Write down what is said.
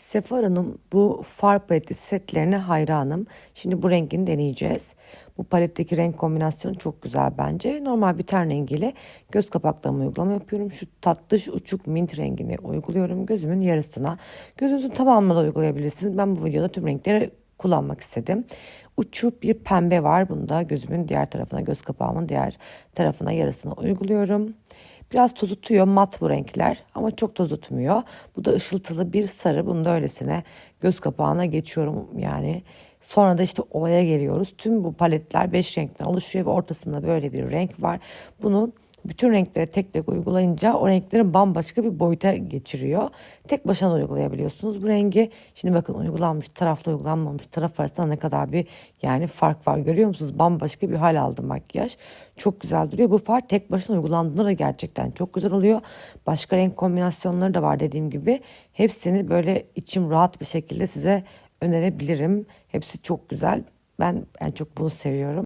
Sephora'nın bu far paleti setlerine hayranım. Şimdi bu rengini deneyeceğiz. Bu paletteki renk kombinasyonu çok güzel bence. Normal bir ten rengiyle göz kapaklarıma uygulama yapıyorum. Şu tatlış uçuk mint rengini uyguluyorum gözümün yarısına. Gözünüzün tamamına da uygulayabilirsiniz. Ben bu videoda tüm renkleri kullanmak istedim. Uçuk bir pembe var. Bunu da gözümün diğer tarafına, göz kapağımın diğer tarafına yarısına uyguluyorum. Biraz toz tutuyor mat bu renkler ama çok toz tutmuyor. Bu da ışıltılı bir sarı. Bunu da öylesine göz kapağına geçiyorum yani. Sonra da işte olaya geliyoruz. Tüm bu paletler 5 renkten oluşuyor ve ortasında böyle bir renk var. Bunu bütün renklere tek tek uygulayınca o renklerin bambaşka bir boyuta geçiriyor. Tek başına uygulayabiliyorsunuz bu rengi. Şimdi bakın uygulanmış tarafla uygulanmamış taraf arasında ne kadar bir yani fark var görüyor musunuz? Bambaşka bir hal aldı makyaj. Çok güzel duruyor. Bu far tek başına uygulandığında da gerçekten çok güzel oluyor. Başka renk kombinasyonları da var dediğim gibi. Hepsini böyle içim rahat bir şekilde size önerebilirim. Hepsi çok güzel. Ben en çok bunu seviyorum.